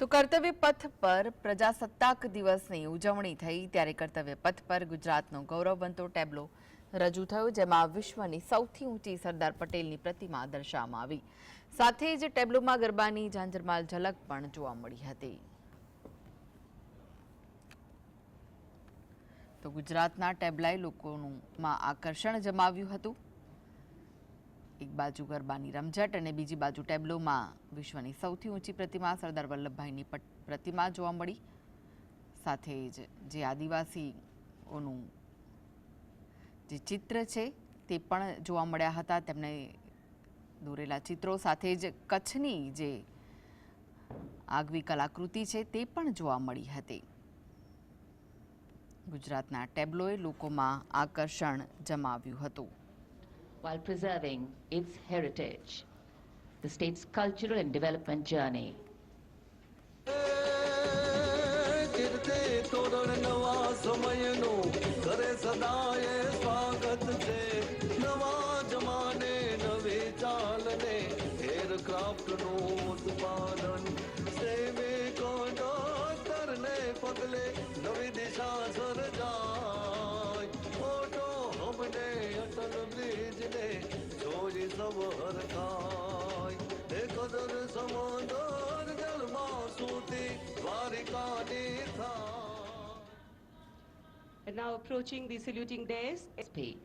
તો કર્તવ્ય પથ પર પ્રજાસત્તાક દિવસની ઉજવણી થઈ ત્યારે કર્તવ્ય પથ પર ગુજરાતનો ગૌરવવંતો ટેબ્લો રજૂ થયો, જેમાં વિશ્વની સૌથી ઊંચી સરદાર પટેલની પ્રતિમા દર્શાવવામાં આવી. સાથે જ ટેબ્લોમાં ગરબાની ઝાંઝરમાલ ઝલક પણ જોવા મળી હતી. તો ગુજરાતના ટેબ્લાએ લોકોનું આકર્ષણ જમાવ્યું હતું. એક બાજુ ગરબાની રમઝટ અને બીજી બાજુ ટેબ્લોમાં વિશ્વની સૌથી ઊંચી પ્રતિમા સરદાર વલ્લભભાઈની પ્રતિમા જોવા મળી. સાથે જ જે આદિવાસીઓનું જે ચિત્ર છે તે પણ જોવા મળ્યા હતા. તેમણે દોરેલા ચિત્રો સાથે જ કચ્છની જે આગવી કલાકૃતિ છે તે પણ જોવા મળી હતી. ગુજરાતના ટેબ્લોએ લોકોમાં આકર્ષણ જમાવ્યું હતું. while preserving its heritage, the state's cultural and development journey. And now approaching the saluting desk, SP.